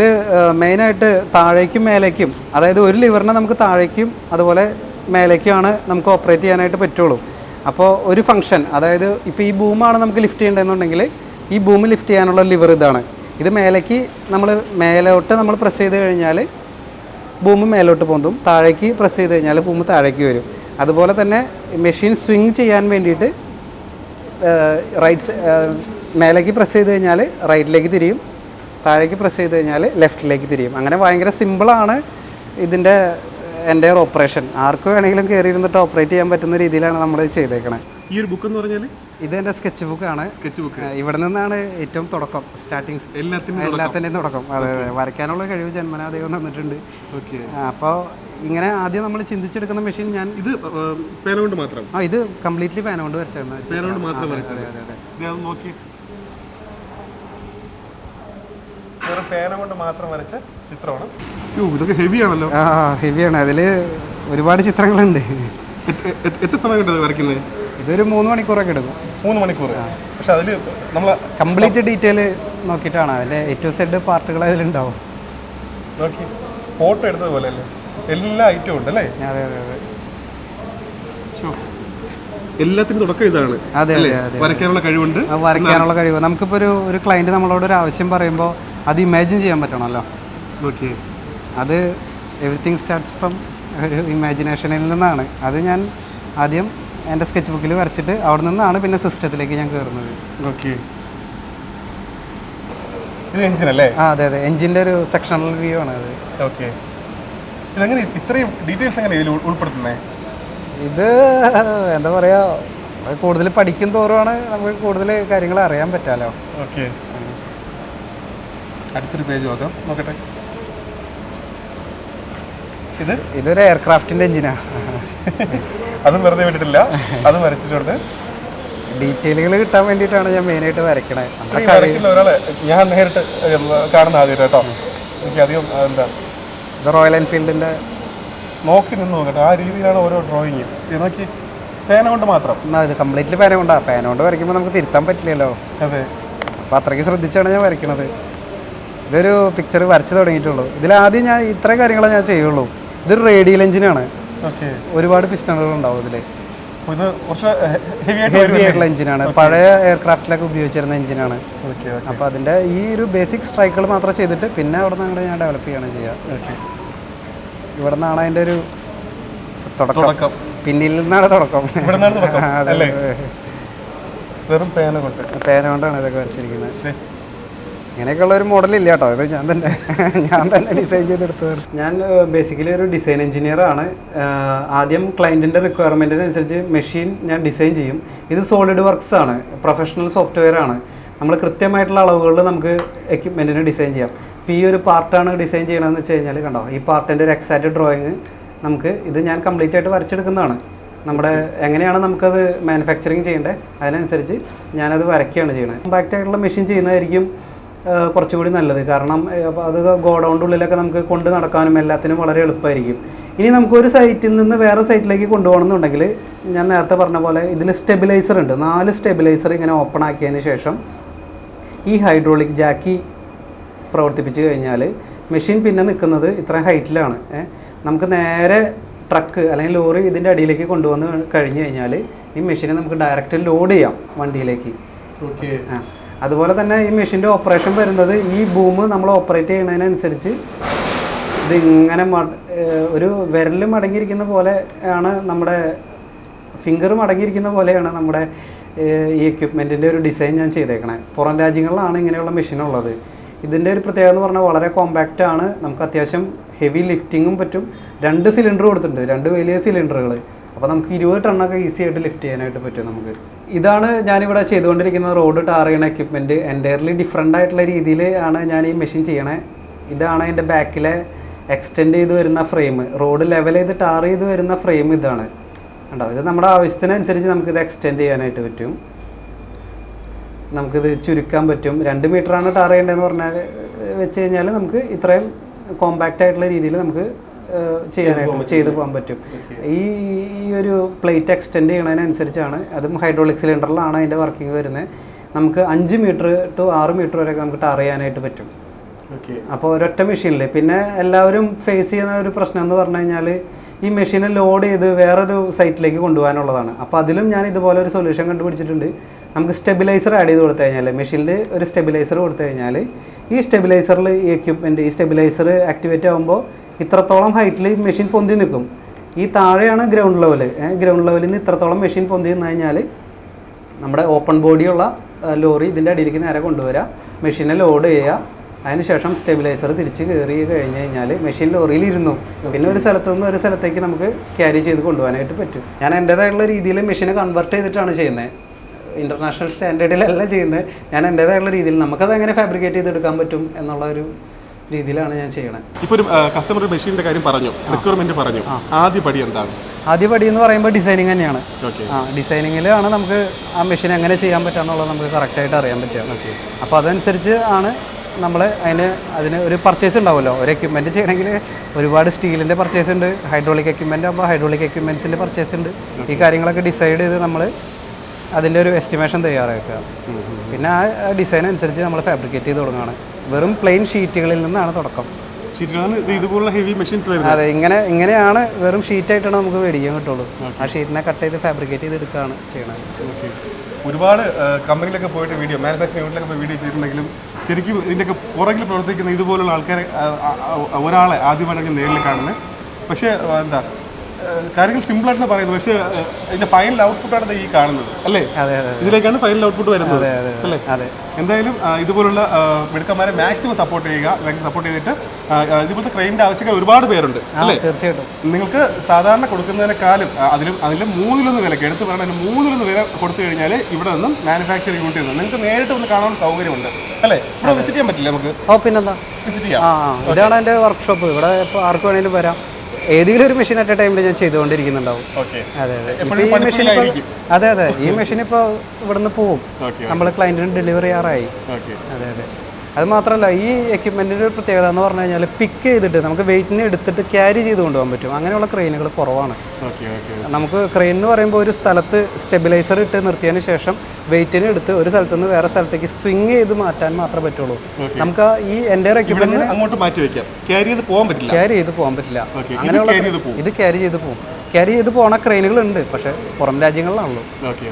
മെയിനായിട്ട് താഴേക്കും മേലേക്കും അതായത് ഒരു ലിവറിനെ നമുക്ക് താഴേക്കും അതുപോലെ മേലേക്കുമാണ് നമുക്ക് ഓപ്പറേറ്റ് ചെയ്യാനായിട്ട് പറ്റുള്ളൂ. അപ്പോൾ ഒരു ഫംഗ്ഷൻ അതായത് ഇപ്പോൾ ഈ ബൂമാണ് നമുക്ക് ലിഫ്റ്റ് ചെയ്യേണ്ടതെന്നുണ്ടെങ്കിൽ ഈ ബൂം ലിഫ്റ്റ് ചെയ്യാനുള്ള ലിവർ ഇതാണ്. ഇത് മേലേക്ക് നമ്മൾ മേലോട്ട് നമ്മൾ പ്രസ് ചെയ്ത് കഴിഞ്ഞാൽ ബൂം മേലോട്ട് പോകും താഴേക്ക് പ്രസ് ചെയ്ത് കഴിഞ്ഞാൽ ബൂം താഴേക്ക് വരും. അതുപോലെ തന്നെ മെഷീൻ സ്വിങ് ചെയ്യാൻ വേണ്ടിയിട്ട് റൈറ്റ് മേലേക്ക് പ്രസ് ചെയ്ത് കഴിഞ്ഞാൽ റൈറ്റിലേക്ക് തിരിയും. താഴേക്ക് പ്രസ് ചെയ്ത് കഴിഞ്ഞാൽ ലെഫ്റ്റിലേക്ക് തിരിയും. അങ്ങനെ ഭയങ്കര സിമ്പിളാണ് ഇതിന്റെ എന്റെ ഓപ്പറേഷൻ ആർക്ക് വേണമെങ്കിലും കയറി ഇരുന്നിട്ട് ഓപ്പറേറ്റ് ചെയ്യാൻ പറ്റുന്ന രീതിയിലാണ് നമ്മൾ ചെയ്തേക്കണേ. ഈ ഒരു ബുക്ക് എന്ന് പറഞ്ഞാൽ ഇത് എന്റെ സ്കെച്ച് ബുക്കാണ് സ്കെച്ച് ബുക്ക് ഇവിടെ നിന്നാണ് ഏറ്റവും തുടക്കം. സ്റ്റാർട്ടിങ് എല്ലാത്തിന്റെയും തുടക്കം. അതെ അതെ. വരയ്ക്കാനുള്ള കഴിവ് ജന്മനാദേവം തന്നിട്ടുണ്ട്. ഓക്കെ അപ്പോൾ ഇങ്ങനെ ആദ്യം നമ്മൾ ചിന്തിച്ചെടുക്കുന്ന മെഷീൻ ഞാൻ ഇത് പേന കൊണ്ട് മാത്രം? ആ ഇത് കംപ്ലീറ്റ്ലി പേന കൊണ്ട് വരച്ചായിരുന്നു പേന കൊണ്ട് മാത്രം വരച്ചത്. അതെ അതെ ഇത് നോക്കി. പേന കൊണ്ട് മാത്രം വരച്ച ചിത്രമാണ്. യോ ഇതൊക്കെ ഹെവി ആണല്ലോ. ആ ഹെവിയാണ് അതിൽ ഒരുപാട് ചിത്രങ്ങളുണ്ട്. എത്ര- സമയം കൊണ്ടത് വരയ്ക്കുന്നത്? ഇതൊരു മൂന്ന് മണിക്കൂറൊക്കെ എടുക്കും. മൂന്ന് മണിക്കൂർ പക്ഷെ അതിൽ നമ്മൾ കംപ്ലീറ്റ് ഡീറ്റെയിൽ നോക്കിയിട്ടാണ്. അതിന്റെ എ ടു സെഡ് പാർട്ടുകൾ അതിലുണ്ടാവും. നോക്കി. ഫോട്ടോ എടുത്തതുപോലെ അല്ലേ? എല്ലാ ഐറ്റവും ഉണ്ട് അല്ലേ അതെ അതെ അതെ. എല്ലാത്തിനും തുടക്കം ഇതാണ് അതെ അതെ അതെ. വരയ്ക്കാനുള്ള കഴിവുണ്ട്. വരയ്ക്കാനുള്ള കഴിവ്. നമുക്കിപ്പോൾ ഒരു ഒരു ക്ലയന്റ് നമ്മളോട് ഒരു ആവശ്യം പറയുമ്പോൾ അത് ഇമാജിൻ ചെയ്യാൻ പറ്റണമല്ലോ. ഓക്കെ അത് എവറിത്തിങ് സ്റ്റാർട്ട്സ് ഫ്രം ഒരു ഇമാജിനേഷനിൽ നിന്നാണ്. അത് ഞാൻ ആദ്യം എന്റെ സ്കെച്ച് ബുക്കിൽ വരച്ചിട്ട് അവിടെ നിന്നാണ് പിന്നെ സിസ്റ്റത്തിലേക്ക് ഞാൻ കയറുന്നത് ഓക്കെ ഇത് എഞ്ചിൻ അല്ലേ? ആ അതെ അതെ. എഞ്ചിന്റെ ഒരു സെക്ഷണൽ വ്യൂ ആണ് അത്. ഓക്കെ ഇതെങ്ങനെ ഇത്രയും ഡീറ്റെയിൽസ് എങ്ങനെ ഇതിൽ ഉൾപ്പെടുത്തുന്നത് ഉൾപ്പെടുത്തുന്നേ? ഇത് എന്താ പറയുക കൂടുതൽ പഠിക്കും തോറുമാണ് നമുക്ക് കൂടുതൽ കാര്യങ്ങൾ അറിയാൻ പറ്റാലോ. ഓക്കെ അടുത്തൊരു പേജ് നോക്കാം. നോക്കട്ടെ. ഇത്? ഇതൊരു എയർക്രാഫ്റ്റിന്റെ എഞ്ചിനാണ് അതും വെറുതെ വിട്ടിട്ടില്ല. അതും വരച്ചിട്ടുണ്ട്. ഡീറ്റെയിലുകൾ കിട്ടാൻ വേണ്ടിയിട്ടാണ് ഞാൻ മെയിനായിട്ട് വരയ്ക്കണേ. ഒരാളെ ഞാൻ നേരിട്ട് കാണുന്ന ആദ്യം കേട്ടോ എനിക്ക് അധികം എന്താ ഇത് റോയൽ എൻഫീൽഡിന്റെ നോക്കി നിന്ന് നോക്കട്ടെ. ആ രീതിയിലാണ് ഓരോ ഡ്രോയിങ് ഇത് നോക്കി പേന കൊണ്ട് മാത്രം? എന്നാ ഇത് കംപ്ലീറ്റ്ലി പേന കൊണ്ടാണ് പേന കൊണ്ട് വരയ്ക്കുമ്പോൾ നമുക്ക് തിരുത്താൻ പറ്റില്ലല്ലോ. അതെ. അപ്പോൾ അത്രയ്ക്ക് ശ്രദ്ധിച്ചാണ് ഞാൻ വരയ്ക്കുന്നത് ഇതൊരു പിക്ചർ വരച്ച് തുടങ്ങിയിട്ടുള്ളൂ. ഇതിലാദ്യം ഞാൻ ഇത്രയും കാര്യങ്ങളെ ഞാൻ ചെയ്യുള്ളൂ. ഇതൊരു റേഡിയൽ എഞ്ചിനാണ് ഓക്കെ ഒരുപാട് പിസ്റ്റണുകൾ ഉണ്ടാവും ഇതിൽ ഇത് കുറച്ച് ഹെവി ആയിട്ട് ആയിട്ടുള്ള എഞ്ചിനാണ് പഴയ എയർക്രാഫ്റ്റിലൊക്കെ ഉപയോഗിച്ചിരുന്ന എഞ്ചിനാണ് അപ്പൊ അതിന്റെ അപ്പോൾ അതിന്റെ ഈ ഒരു ബേസിക് സ്ട്രൈക്കുകൾ മാത്രം ചെയ്തിട്ട് പിന്നെ അവിടെ നിന്ന് ഞാൻ ഡെവലപ്പ് ചെയ്യാണ് ചെയ്യാ ഇവിടെ നിന്നാണ് അതിന്റെ ഒരു തുടക്കം. പിന്നിൽ നിന്നാണ് തുടക്കം. വെറും പേന കൊണ്ട്. പേന കൊണ്ടാണ് ഇതൊക്കെ വരച്ചിരിക്കുന്നത്. ഇങ്ങനെയൊക്കെയുള്ള ഒരു മോഡൽ ഇല്ല കേട്ടോ. ഇത് ഞാൻ തന്നെ ഞാൻ തന്നെ ഡിസൈൻ ചെയ്തെടുത്തത് ഞാൻ ബേസിക്കലി ഒരു ഡിസൈൻ എഞ്ചിനീയർ ആണ്. ആദ്യം ക്ലയന്റിന്റെ റിക്വയർമെന്റിനനുസരിച്ച് മെഷീൻ ഞാൻ ഡിസൈൻ ചെയ്യും. ഇത് സോളിഡ് വർക്ക്സ് ആണ്. പ്രൊഫഷണൽ സോഫ്റ്റ്വെയർ ആണ്. നമ്മൾ കൃത്യമായിട്ടുള്ള അളവുകളിൽ നമുക്ക് എക്യുപ്മെന്റിന് ഡിസൈൻ ചെയ്യാം. ഇപ്പോൾ ഈ ഒരു പാർട്ടാണ് ഡിസൈൻ ചെയ്യണമെന്ന് വെച്ച് കഴിഞ്ഞാൽ കണ്ടോ? ഈ പാർട്ടിന്റെ ഒരു എക്സാക്റ്റ് ഡ്രോയിങ് നമുക്ക് ഇത് ഞാൻ കംപ്ലീറ്റ് ആയിട്ട് വരച്ചെടുക്കുന്നതാണ്. നമ്മുടെ എങ്ങനെയാണ് നമുക്കത് മാനുഫാക്ചറിങ് ചെയ്യേണ്ടത്? അതിനനുസരിച്ച് ഞാനത് വരയ്ക്കുകയാണ് ചെയ്യുന്നത് കോമ്പാക്റ്റ് ആയിട്ടുള്ള മെഷീൻ ചെയ്യുന്നതായിരിക്കും കുറച്ചുകൂടി നല്ലത്. കാരണം അത് ഗോഡൗണിന്റെ ഉള്ളിലൊക്കെ നമുക്ക് കൊണ്ട് നടക്കാനും എല്ലാത്തിനും വളരെ എളുപ്പമായിരിക്കും. ഇനി നമുക്കൊരു സൈറ്റിൽ നിന്ന് വേറെ സൈറ്റിലേക്ക് കൊണ്ടുപോകണമെന്നുണ്ടെങ്കിൽ ഞാൻ നേരത്തെ പറഞ്ഞ പോലെ ഇതിൽ സ്റ്റെബിലൈസർ ഉണ്ട്. നാല് സ്റ്റെബിലൈസർ ഇങ്ങനെ ഓപ്പൺ ആക്കിയതിന് ശേഷം ഈ ഹൈഡ്രോളിക് ജാക്കി പ്രവർത്തിപ്പിച്ച് കഴിഞ്ഞാൽ മെഷീൻ പിന്നെ നിൽക്കുന്നത് ഇത്രയും ഹൈറ്റിലാണ്. നമുക്ക് നേരെ ട്രക്ക് അല്ലെങ്കിൽ ലോറി ഇതിന്റെ അടിയിലേക്ക് കൊണ്ടുവന്ന് കഴിഞ്ഞ് കഴിഞ്ഞാൽ ഈ മെഷീനെ നമുക്ക് ഡയറക്റ്റ് ലോഡ് ചെയ്യാം വണ്ടിയിലേക്ക്. ഓക്കെ. ആ. അതുപോലെ തന്നെ ഈ മെഷീന്റെ ഓപ്പറേഷൻ വരുന്നത് ഈ ബൂം നമ്മൾ ഓപ്പറേറ്റ് ചെയ്യുന്നതിനനുസരിച്ച് ഇതിങ്ങനെ ഒരു വിരൽ മടങ്ങിയിരിക്കുന്ന പോലെ ആണ് നമ്മുടെ ഫിംഗർ മടങ്ങിയിരിക്കുന്ന പോലെയാണ് നമ്മുടെ ഈ എക്യുപ്മെന്റിന്റെ ഒരു ഡിസൈൻ ഞാൻ ചെയ്തേക്കണേ. പുറം രാജ്യങ്ങളിലാണ് ഇങ്ങനെയുള്ള മെഷീൻ ഉള്ളത്. ഇതിന്റെ ഒരു പ്രത്യേകത എന്ന് പറഞ്ഞാൽ വളരെ കോമ്പാക്റ്റ് ആണ്. നമുക്ക് അത്യാവശ്യം ഹെവി ലിഫ്റ്റിങ്ങും പറ്റും. രണ്ട് സിലിണ്ടർ കൊടുത്തിട്ടുണ്ട് രണ്ട് വലിയ സിലിണ്ടറുകൾ അപ്പോൾ നമുക്ക് ഇരുപത് ടണ്ണൊക്കെ ഈസി ആയിട്ട് ലിഫ്റ്റ് ചെയ്യാനായിട്ട് പറ്റും നമുക്ക്. ഇതാണ് ഞാനിവിടെ ചെയ്തുകൊണ്ടിരിക്കുന്ന റോഡ് ടാർ ചെയ്യുന്ന എക്യുപ്മെന്റ് എന്റയർലി ഡിഫറെന്റ് ആയിട്ടുള്ള രീതിയിൽ ആണ് ഞാൻ ഈ മെഷീൻ ചെയ്യണേ. ഇതാണ് എന്റെ ബാക്കിലെ എക്സ്റ്റെൻഡ് ചെയ്ത് വരുന്ന ഫ്രെയിം റോഡ് ലെവൽ ചെയ്ത് ടാർ ചെയ്ത് വരുന്ന ഫ്രെയിം ഇതാണ്. കണ്ടോ? ഇത് നമ്മുടെ ആവശ്യത്തിനനുസരിച്ച് നമുക്കിത് എക്സ്റ്റെൻഡ് ചെയ്യാനായിട്ട് പറ്റും. നമുക്കിത് ചുരുക്കാൻ പറ്റും. രണ്ട് മീറ്ററാണ് ടാർ ചെയ്യേണ്ടതെന്ന് പറഞ്ഞാൽ വെച്ച് കഴിഞ്ഞാൽ നമുക്ക് ഇത്രയും കോമ്പാക്റ്റ് ആയിട്ടുള്ള രീതിയിൽ നമുക്ക് ചെയ്യാനായിട്ട് ചെയ്തു പോകാൻ പറ്റും. ഈ ഒരു പ്ലേറ്റ് എക്സ്റ്റെൻഡ് ചെയ്യണതിനനുസരിച്ചാണ് അതും ഹൈഡ്രോളിക് സിലിണ്ടറിലാണ് അതിന്റെ വർക്കിംഗ് വരുന്നത്. നമുക്ക് അഞ്ച് മീറ്റർ ടു ആറ് മീറ്റർ വരെയൊക്കെ നമുക്ക് ടാർ ചെയ്യാനായിട്ട് പറ്റും. അപ്പോൾ ഒരൊറ്റ മെഷീനിൽ പിന്നെ എല്ലാവരും ഫേസ് ചെയ്യുന്ന ഒരു പ്രശ്നം എന്ന് പറഞ്ഞു കഴിഞ്ഞാൽ ഈ മെഷീനെ ലോഡ് ചെയ്ത് വേറൊരു സൈറ്റിലേക്ക് കൊണ്ടുപോകാനുള്ളതാണ്. അപ്പോൾ അതിലും ഞാൻ ഇതുപോലെ ഒരു സൊല്യൂഷൻ കണ്ടുപിടിച്ചിട്ടുണ്ട്. നമുക്ക് സ്റ്റെബിലൈസർ ആഡ് ചെയ്ത് കൊടുത്തു കഴിഞ്ഞാൽ മെഷീനിൽ ഒരു സ്റ്റെബിലൈസർ കൊടുത്തു കഴിഞ്ഞാൽ ഈ സ്റ്റെബിലൈസറിൽ ഈ എക്യുപ്മെന്റ് ഈ സ്റ്റെബിലൈസർ ആക്ടിവേറ്റ് ആകുമ്പോൾ ഇത്രത്തോളം ഹൈറ്റിൽ മെഷീൻ പൊന്തി നിൽക്കും. ഈ താഴെയാണ് ഗ്രൗണ്ട് ലെവൽ ഗ്രൗണ്ട് ലെവലിൽ നിന്ന് ഇത്രത്തോളം മെഷീൻ പൊന്തി നിന്ന് കഴിഞ്ഞാൽ നമ്മുടെ ഓപ്പൺ ബോഡിയുള്ള ലോറി ഇതിന്റെ അടിയിലേക്ക് നേരെ കൊണ്ടുവരിക മെഷീനെ ലോഡ് ചെയ്യുക അതിനുശേഷം സ്റ്റെബിലൈസർ തിരിച്ച് കയറി കഴിഞ്ഞ് കഴിഞ്ഞാൽ മെഷീൻ ലോറിയിൽ ഇരുന്നു. പിന്നെ ഒരു സ്ഥലത്ത് നിന്ന് ഒരു സ്ഥലത്തേക്ക് നമുക്ക് ക്യാരി ചെയ്ത് കൊണ്ടുപോകാനായിട്ട് പറ്റും. ഞാൻ എന്റേതായിട്ടുള്ള രീതിയിൽ മെഷീനെ കൺവെർട്ട് ചെയ്തിട്ടാണ് ചെയ്യുന്നത് ഇന്റർനാഷണൽ സ്റ്റാൻഡേർഡിലല്ല ചെയ്യുന്നത് ഞാൻ എന്റേതായിട്ടുള്ള രീതിയിൽ നമുക്കത് എങ്ങനെ ഫാബ്രിക്കേറ്റ് ചെയ്തെടുക്കാൻ പറ്റും എന്നുള്ള ഒരു രീതിയിലാണ് ഞാൻ ചെയ്യണത് ഇപ്പൊ ഒരു കസ്റ്റമർ മെഷീന്റെ കാര്യം പറഞ്ഞു റിക്വയർമെന്റ് പറഞ്ഞു. ആദ്യ പടി എന്താണ്? ആദ്യ പടി എന്ന് പറയുമ്പോൾ ഡിസൈനിങ് തന്നെയാണ്. ആ ഡിസൈനിങ്ങിലാണ് നമുക്ക് ആ മെഷീൻ എങ്ങനെ ചെയ്യാൻ പറ്റാന്നുള്ളത് നമുക്ക് കറക്റ്റായിട്ട് അറിയാൻ പറ്റുക. അപ്പോൾ അതനുസരിച്ച് ആണ് നമ്മൾ അതിന് അതിന് ഒരു പർച്ചേസ് ഉണ്ടാവുമല്ലോ. ഒരു എക്യുപ്മെന്റ് ചെയ്യണമെങ്കിൽ ഒരുപാട് സ്റ്റീലിന്റെ പർച്ചേസ് ഉണ്ട് ഹൈഡ്രോളിക് എക്യുപ്മെന്റ് ആകുമ്പോൾ ഹൈഡ്രോളിക് എക്യുപ്മെന്റ്സിന്റെ പർച്ചേസ് ഉണ്ട്. ഈ കാര്യങ്ങളൊക്കെ ഡിസൈഡ് ചെയ്ത് നമ്മൾ അതിന്റെ ഒരു എസ്റ്റിമേഷൻ തയ്യാറാക്കുക. പിന്നെ ആ ഡിസൈൻ അനുസരിച്ച് നമ്മൾ ഫാബ്രിക്കേറ്റ് ചെയ്ത് തുടങ്ങുകയാണ്. വെറും പ്ലെയിൻ ഷീറ്റുകളിൽ നിന്നാണ് തുടക്കം. ഇതുപോലുള്ള ഹെവി മെഷീൻസ് വരുന്നത്. അതെ ഇങ്ങനെ ഇങ്ങനെയാണ് വെറും ഷീറ്റായിട്ടാണ് നമുക്ക് മേടിക്കാൻ കിട്ടുള്ളൂ ആ ഷീറ്റിനെ കട്ട് ചെയ്ത് ഫാബ്രിക്കേറ്റ് ചെയ്ത് എടുക്കുകയാണ് ചെയ്യണത്. ഒരുപാട് കമ്പനിയിലൊക്കെ പോയിട്ട് വീഡിയോ മാനുഫാക്ചറിംഗ് യൂണിറ്റിലൊക്കെ പോയി വീഡിയോ ചെയ്തിട്ടുണ്ടെങ്കിലും ശരിക്കും ഇതിന്റെയൊക്കെ പുറകിൽ പ്രവർത്തിക്കുന്ന ഇതുപോലുള്ള ആൾക്കാരെ ഒരാളെ ആദ്യമായിട്ടാണ് നേരിൽ കാണുന്നത്. പക്ഷേ എന്താ കാര്യങ്ങൾ സിമ്പിളായിട്ട് പറയുന്നത്. പക്ഷേ അതിന്റെ ഇതിന്റെ ഫൈനൽ ഔട്ട്പുട്ടാണ് ഈ കാണുന്നത് അല്ലേ? ഇതിലേക്കാണ് ഫൈനൽ ഔട്ട്പുട്ട് വരുന്നത് അല്ലേ? അതെ. എന്തായാലും ഇതുപോലുള്ള മിടുക്കന്മാരെ മാക്സിമം സപ്പോർട്ട് ചെയ്യുക മാക്സിമം സപ്പോർട്ട് ചെയ്തിട്ട് ഇതുപോലത്തെ ക്രെയിനിന്റെ ആവശ്യക്കാർ ഒരുപാട് പേരുണ്ട് അല്ലേ? തീർച്ചയായിട്ടും. നിങ്ങൾക്ക് സാധാരണ കൊടുക്കുന്നതിനേക്കാളും അതിലും അതിലും മൂന്നിലൊന്ന് വിലക്ക് എടുത്ത് പറഞ്ഞാൽ അതിന് മൂന്നിലൊന്ന് വില കൊടുത്തു കഴിഞ്ഞാൽ ഇവിടെ നിന്നും മാനുഫാക്ചറിംഗ് യൂണിറ്റിൽ നിന്ന് നിങ്ങൾക്ക് നേരിട്ട് വന്ന് കാണാൻ സൗകര്യമുണ്ട് അല്ലേ? ഇവിടെ വിസിറ്റ് ചെയ്യാൻ പറ്റില്ല നമുക്ക്? ഓ പിന്നെന്താ? വിസിറ്റ് ചെയ്യാം. ഇതാണ് എന്റെ വർക്ക്ഷോപ്പ് ഇവിടെ ആർക്ക് വേണമെങ്കിലും വരാം. ഏതെങ്കിലും ഒരു മെഷീൻ അറ്റ് എ ടൈമിൽ ഞാൻ ചെയ്തുകൊണ്ടിരിക്കുന്നുണ്ടാവും. അതെ അതെ. ഇപ്പോൾ ഈ മെഷീൻ ഇപ്പോൾ അതെ അതെ. ഈ മെഷീൻ ഇപ്പോൾ ഇവിടുന്ന് പോവും. നമ്മൾ ക്ലയന്റിന് ഡെലിവറി ആറായി. അതെ അതെ. അത് മാത്രമല്ല ഈ എക്യുപ്മെന്റിന്റെ ഒരു പ്രത്യേകത എന്ന് പറഞ്ഞു കഴിഞ്ഞാൽ പിക്ക് ചെയ്തിട്ട് നമുക്ക് വെയിറ്റിനെ എടുത്തിട്ട് ക്യാരി ചെയ്ത് കൊണ്ടുപോകാൻ പറ്റും. അങ്ങനെയുള്ള ക്രെയിനുകൾ കുറവാണ്. നമുക്ക് ക്രെയിൻ എന്ന് പറയുമ്പോൾ ഒരു സ്ഥലത്ത് സ്റ്റെബിലൈസർ ഇട്ട് നിർത്തിയതിന് ശേഷം വെയിറ്റിനെ എടുത്ത് ഒരു സ്ഥലത്ത് നിന്ന് വേറെ സ്ഥലത്തേക്ക് സ്വിങ് ചെയ്ത് മാറ്റാൻ മാത്രമേ പറ്റുള്ളൂ. നമുക്ക് ഈ എന്റെ ഇവിടെ അങ്ങോട്ട് മാറ്റി വെക്കാം. ക്യാരി ചെയ്ത് പോകാൻ പറ്റില്ല. ക്യാരി ചെയ്ത് പോകാൻ പറ്റില്ല. അങ്ങനെയുള്ള ഇത് ക്യാരി ചെയ്ത് പോകും ക്യാരി ചെയ്ത് പോണ ക്രെയിനുകൾ ഉണ്ട് പക്ഷേ പുറം രാജ്യങ്ങളിലാണല്ലോ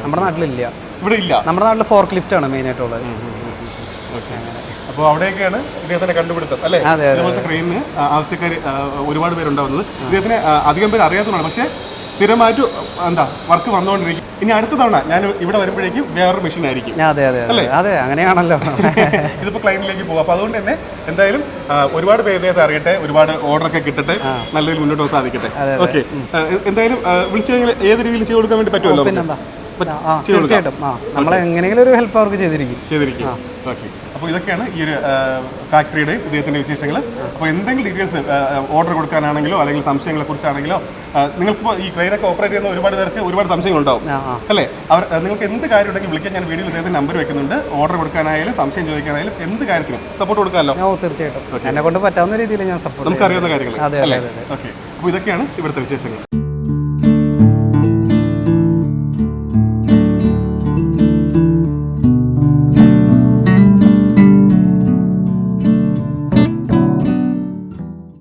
നമ്മുടെ നാട്ടിലില്ല. ഇവിടെ ഇല്ല. നമ്മുടെ നാട്ടിൽ ഫോർക്ക് ലിഫ്റ്റ് ആണ് മെയിനായിട്ടുള്ളത് ഓക്കെ അപ്പോൾ അവിടെയൊക്കെയാണ് ഇദ്ദേഹത്തിന്റെ കണ്ടുപിടുത്തം അല്ലേ? ഇതുപോലത്തെ ക്രെയിനിന് ആവശ്യക്കാർ ഒരുപാട് പേരുണ്ടാവുന്നത്. ഇദ്ദേഹത്തിന് അധികം പേര് അറിയാത്തതാണ് പക്ഷേ സ്ഥിരമായിട്ട് എന്താ വർക്ക് വന്നുകൊണ്ടിരിക്കും. ഇനി അടുത്ത തവണ ഞാൻ ഇവിടെ വരുമ്പോഴേക്കും വേറൊരു മെഷീൻ ആയിരിക്കും. അതെ അതെ അതെ. അതെ അങ്ങനെയാണല്ലോ. ഇതിപ്പോ ക്ലൈന്റിലേക്ക് പോകും അപ്പൊ അതുകൊണ്ട് തന്നെ എന്തായാലും ഒരുപാട് പേര് ഇദ്ദേഹത്തെ അറിയട്ടെ ഒരുപാട് ഓർഡർ ഒക്കെ കിട്ടട്ടെ നല്ല രീതിയിൽ മുന്നോട്ട് പോകാൻ സാധിക്കട്ടെ. ഓക്കെ എന്തായാലും വിളിച്ചു കഴിഞ്ഞാൽ ഏത് രീതിയിൽ ചെയ്ത് കൊടുക്കാൻ വേണ്ടി പറ്റുമല്ലോ തീർച്ചയായിട്ടും. ആ നമ്മൾ എങ്ങനെയെങ്കിലും ഒരു ഹെൽപ്പ് അവർക്ക് ചെയ്തിരിക്കും. ചെയ്തിരിക്കും. ഓക്കെ. അപ്പോൾ ഇതൊക്കെയാണ് ഈ ഒരു ഫാക്ടറിയുടെ ഇദ്ദേഹത്തിന്റെ വിശേഷങ്ങൾ. അപ്പോൾ എന്തെങ്കിലും ഡീറ്റെയിൽസ് ഓർഡർ കൊടുക്കാനാണെങ്കിലോ അല്ലെങ്കിൽ സംശയങ്ങളെ കുറിച്ചാണെങ്കിലോ നിങ്ങൾക്ക് ഈ ട്രെയിനൊക്കെ ഓപ്പറേറ്റ് ചെയ്യുന്ന ഒരുപാട് പേർക്ക് ഒരുപാട് സംശയങ്ങളുണ്ടാവും. അല്ലേ? അവർ നിങ്ങൾക്ക് എന്ത് കാര്യം ഉണ്ടെങ്കിൽ വിളിക്കാൻ ഞാൻ വീഡിയോയിൽ ഇദ്ദേഹത്തിന് നമ്പർ വെക്കുന്നുണ്ട്. ഓർഡർ കൊടുക്കാനായാലും സംശയം ചോദിക്കാനായാലും എന്ത് കാര്യത്തിനും സപ്പോർട്ട് കൊടുക്കാമല്ലോ. തീർച്ചയായിട്ടും. എന്നെ കൊണ്ട് പറ്റാവുന്ന രീതിയിൽ ഞാൻ സപ്പോർട്ട് നമുക്കറിയാവുന്ന കാര്യങ്ങൾ. അല്ലേ? ഓക്കെ. അപ്പോൾ ഇതൊക്കെയാണ് ഇവിടുത്തെ വിശേഷങ്ങൾ.